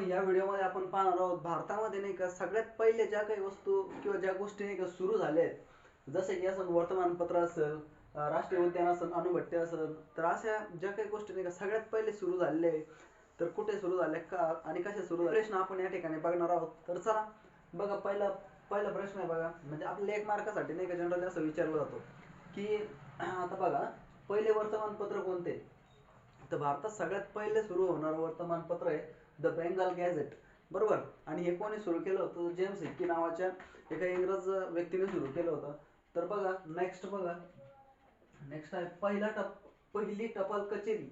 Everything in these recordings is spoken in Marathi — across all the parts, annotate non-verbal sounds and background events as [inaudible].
या व्हिडिओमध्ये आपण पाहणार आहोत भारतामध्ये नाही का सगळ्यात पहिले ज्या काही वस्तू किंवा ज्या गोष्टी नाही का सुरू झाल्या आहेत जसे की असं वर्तमानपत्र असेल राष्ट्रीय उद्यान असेल अणुभट्टी असेल तर अशा ज्या काही गोष्टी नाही का सगळ्यात पहिले सुरू झालेल्या आहे तर कुठे सुरू झाले का आणि कसे सुरू झाले प्रश्न आपण या ठिकाणी बघणार आहोत. तर चला बघा पहिला पहिला प्रश्न आहे बघा म्हणजे आपल्या एक मार्कासाठी नाही का जनरली असं विचारला जातो की आता बघा पहिले वर्तमानपत्र कोणते? तर भारतात सगळ्यात पहिले सुरू होणारं वर्तमानपत्र आहे द बेंगाल गॅझेट. बरोबर? आणि हे कोणी सुरू केलं होतं? जेम्स हिक्की नावाच्या एका इंग्रज व्यक्तीने सुरू केलं होतं. तर बघा नेक्स्ट बघा. नेक्स्ट आहे पहिला टप पहिली टपाल कचेरी.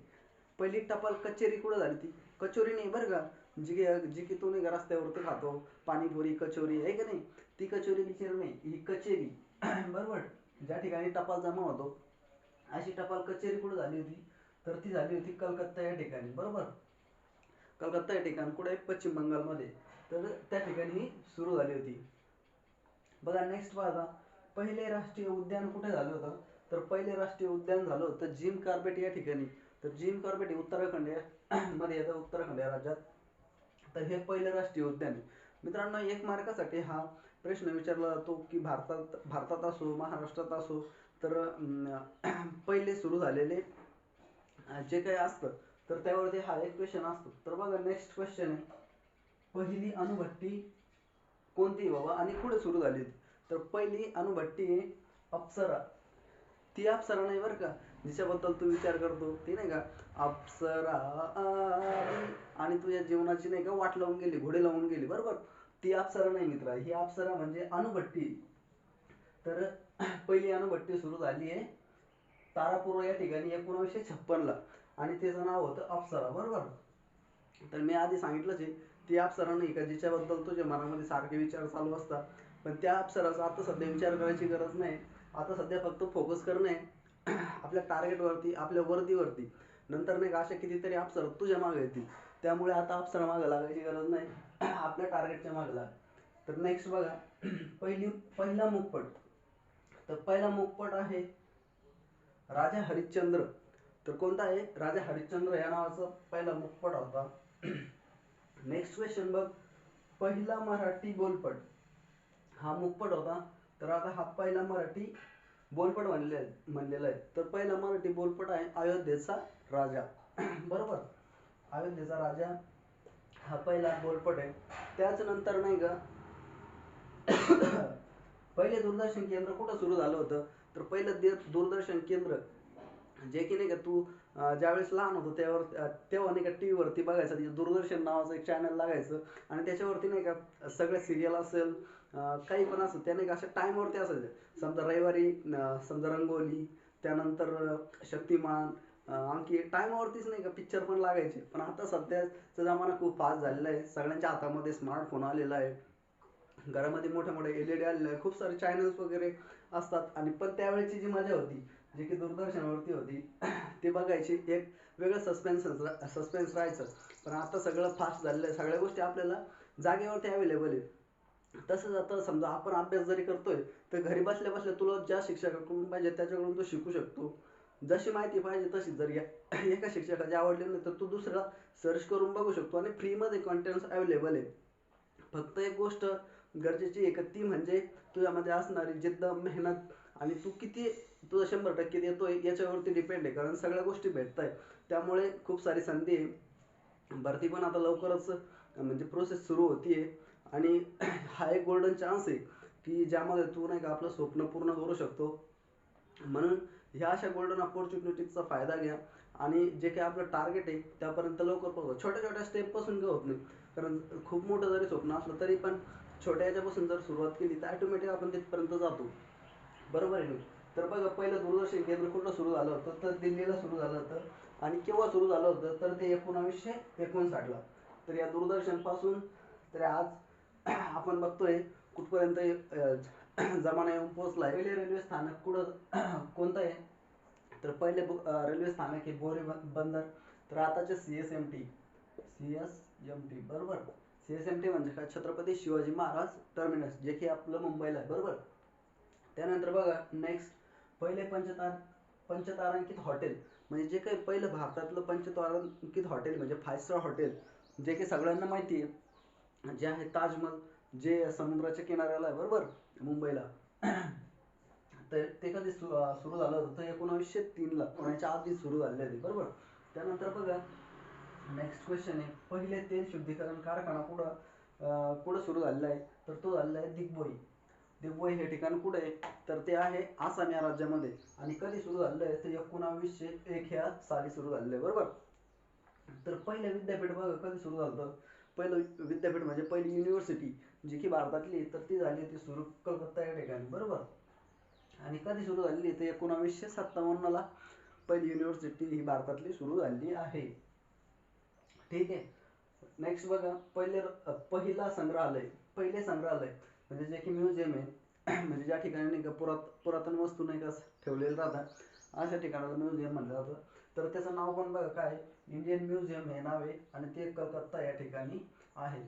पहिली टपाल कचेरी कुठं झाली ती? कचोरी नाही बरं का? जी की जी की तुम्ही रस्त्यावरती खातो. पाणीपुरी कचोरी आहे का नाही? ती कचोरी बिचेरी नाही ही कचेरी. [clears throat] बरोबर? ज्या ठिकाणी टपाल जमा होतो अशी टपाल कचेरी कुठं झाली होती? तर ती झाली होती कलकत्ता या ठिकाणी. बरोबर? कलकत्ता या ठिकाण कुठे? पश्चिम बंगालमध्ये. तर त्या ठिकाणी सुरू झाली होती. बघा नेक्स्ट पाहता. पहिले राष्ट्रीय उद्यान कुठे झालं होतं? तर पहिले राष्ट्रीय उद्यान झालं होतं जिम कार्बेट या ठिकाणी. तर जिम कार्बेट हे उत्तराखंड या [clears throat] मध्ये येतं उत्तराखंड या राज्यात. तर हे पहिलं राष्ट्रीय उद्यान आहे. मित्रांनो एक मार्कासाठी हा प्रश्न विचारला जातो की भारतात भारतात असो महाराष्ट्रात असो तर अं, [clears throat] पहिले सुरू झालेले जे काही असतं तर त्यावरती हा एक क्वेश्चन असतो. तर बघा नेक्स्ट क्वेश्चन आहे. पहिली अणुभट्टी कोणती बाबा? आणि कुठे सुरू झाली? तर पहिली अणुभट्टी अप्सरा. ती अप्सरा नाही बरं का? जिच्याबद्दल तू विचार करतो. ती नाही का? अप्सरा आणि तुझ्या जीवनाची नाही का वाट लावून गेली घोडे लावून गेली. बरोबर? ती अप्सरा नाही मित्रा. ही अप्सरा म्हणजे अणुभट्टी. तर [clears throat] पहिली अणुभट्टी सुरू झाली आहे तारापूर या ठिकाणी एकोणीसशे छप्पनला. आणि त्याचं नाव होतं अप्सरा बरोबर? तर मी आधी सांगितलंच आहे ती अप्सरा नाही का जिच्याबद्दल तुझ्या मनामध्ये सारखे विचार चालू असतात. पण त्या अप्सराचा आता सध्या विचार करायची गरज नाही. आता सध्या फक्त फोकस करणे आपल्या टार्गेटवरती आपल्या वर्दीवरती. नंतर नाही का अशा कितीतरी अप्सरा तुझ्या मागे येतील. त्यामुळे आता अप्सरा मागे लागायची गरज नाही आपल्या टार्गेटच्या मागे लाग. तर नेक्स्ट बघा पहिली पहिला मुखपट. तर पहिला मुखपट आहे राजा हरिश्चंद्र. तर कोणता आहे? राजा हरिश्चंद्र या नावाचा पहिला मुखपट होता. नेक्स्ट क्वेश्चन बघ. पहिला मराठी बोलपट. हा मुखपट होता. तर आता हा पहिला मराठी बोलपट म्हणले म्हणलेला आहे. तर पहिला मराठी बोलपट आहे अयोध्येचा राजा. बरोबर? अयोध्येचा राजा हा पहिला बोलपट आहे. त्याच नंतर नाही का [coughs] पहिले दूरदर्शन केंद्र कुठं सुरू झालं होतं? तर पहिलं दे दूरदर्शन केंद्र जे की नाही का तू ज्यावेळेस लहान होतो त्यावर तेव्हा नाही का टी व्हीवरती बघायचं दूरदर्शन नावाचं एक चॅनल लागायचं आणि त्याच्यावरती नाही का सगळे सिरियल असेल काही पण असेल त्या नाही का अशा टाईमवरती असायचं. समजा रविवारी समजा रंगोली त्यानंतर शक्तिमान आणखी टाईमावरतीच नाही का पिक्चर पण लागायचे. पण आता सध्याचा जमाना खूप फास्ट झालेला आहे. सगळ्यांच्या हातामध्ये स्मार्टफोन आलेला आहे. घरामध्ये मोठे मोठे एल ई डी आलेले आहे खूप सारे चॅनल्स वगैरे असतात. आणि पण त्यावेळेची जी मजा होती जे की दूरदर्शनवरती होती ते बघायची एक वेगळं सस्पेन्स सस्पेन्स राहायचं. पण आता सगळं फास्ट झालेलं आहे. सगळ्या गोष्टी आपल्याला जागेवरती अवेलेबल आहे तसंच आता समजा आपण अभ्यास जरी करतोय तर घरी बसल्या बसल्या तुला ज्या शिक्षकाकडून पाहिजे त्याच्याकडून तू शिकू शकतो. जशी माहिती पाहिजे तशी जर या एका शिक्षकाची आवडली नाही तर तू दुसरा सर्च करून बघू शकतो आणि फ्रीमध्ये कॉन्टेंट्स अवेलेबल आहे फक्त एक गोष्ट गरजेची आहे का ती म्हणजे तुझ्यामध्ये असणारी जिद्द मेहनत आणि तू किती तुझा शंभर टक्के देतोय याच्यावरती डिपेंड आहे कारण सगळ्या गोष्टी भेटत आहेत त्यामुळे खूप सारी संधी आहे. भरती पण आता लवकरच म्हणजे प्रोसेस सुरू होतीये. आणि [clears throat] हा एक गोल्डन चान्स आहे की ज्यामध्ये तू नाही का आपलं स्वप्न पूर्ण करू शकतो. म्हणून ह्या अशा गोल्डन ऑपॉर्च्युनिटीजचा फायदा घ्या. आणि जे काही आपलं टार्गेट आहे त्यापर्यंत लवकर पोहोचा छोट्या छोट्या स्टेपपासून काय होत नाही. कारण खूप मोठं जरी स्वप्न असलं तरी पण छोट्या याच्यापासून जर सुरुवात केली तर ॲटोमॅटिक आपण तिथपर्यंत जातो. बरोबर आहे ना? तर बघा पहिलं दूरदर्शन केंद्र कुठं सुरू झालं होतं? तर दिल्लीला सुरू झालं होतं. आणि केव्हा सुरू झालं होतं? तर ते एकोणावीसशे एकोणसाठला. तर या दूरदर्शनपासून तर आज [clears throat] आपण बघतोय कुठपर्यंत जमाना येऊन पोहोचलाय पहिले रेल्वे स्थानक कुठं [clears throat] कोणतं आहे? तर पहिले रेल्वे स्थानक हे बोरे बंदर. तर आताचे C S M T. C S M T बरोबर? सी एस एम टी म्हणजे काय? छत्रपती शिवाजी महाराज टर्मिनस जे की आपलं मुंबईला आहे बरोबर? त्यानंतर बघा नेक्स्ट पहिले पंचतार पंचतारांकित हॉटेल म्हणजे जे काही पहिलं भारतातलं पंचतारांकित हॉटेल म्हणजे फाय स्टार हॉटेल जे काही सगळ्यांना माहिती आहे जे आहे ताजमहल जे समुद्राच्या किनाऱ्याला आहे बरोबर? मुंबईला. तर ते कधी सु सुरू झालं होतं तर एकोणावीसशे तीनला कोणाच्या आधी सुरू झालेलं आहे बरोबर? त्यानंतर बघा नेक्स्ट क्वेश्चन आहे. पहिले तेल शुद्धीकरण कारखाना कुठं कुठं सुरू झालेला आहे? तर तो झालेला आहे दिग्बोई. दिग्बोई हे ठिकाण कुठे? आहे तर ते आहे आसाम या राज्यामध्ये. आणि कधी सुरू झालेलं आहे तर एकोणावीसशे एक ह्या साली सुरू झालेलं आहे बरोबर? तर पहिलं विद्यापीठ बघा कधी सुरू झालं पहिलं विद्यापीठ म्हणजे पहिली युनिव्हर्सिटी जी की भारतातली तर ती झाली ती सुरू कलकत्ता या ठिकाणी बरोबर? आणि कधी सुरू झालेली तर एकोणावीसशे सत्तावन्नला पहिली युनिव्हर्सिटी ही भारतातली सुरू झालेली आहे. ठीक आहे? नेक्स्ट बघा पहिले पहिला संग्रहालय पहिले संग्रहालय. म्हणजे जे की म्युझियम आहे. म्हणजे ज्या ठिकाणी नाही का पुरात पुरातन वस्तू नाही का ठेवलेल्या राहतात अशा ठिकाणाला म्युझियम म्हणलं जातं. तर त्याचं नाव पण बघा काय? इंडियन म्युझियम हे नाव आहे आणि ते कलकत्ता या ठिकाणी आहे.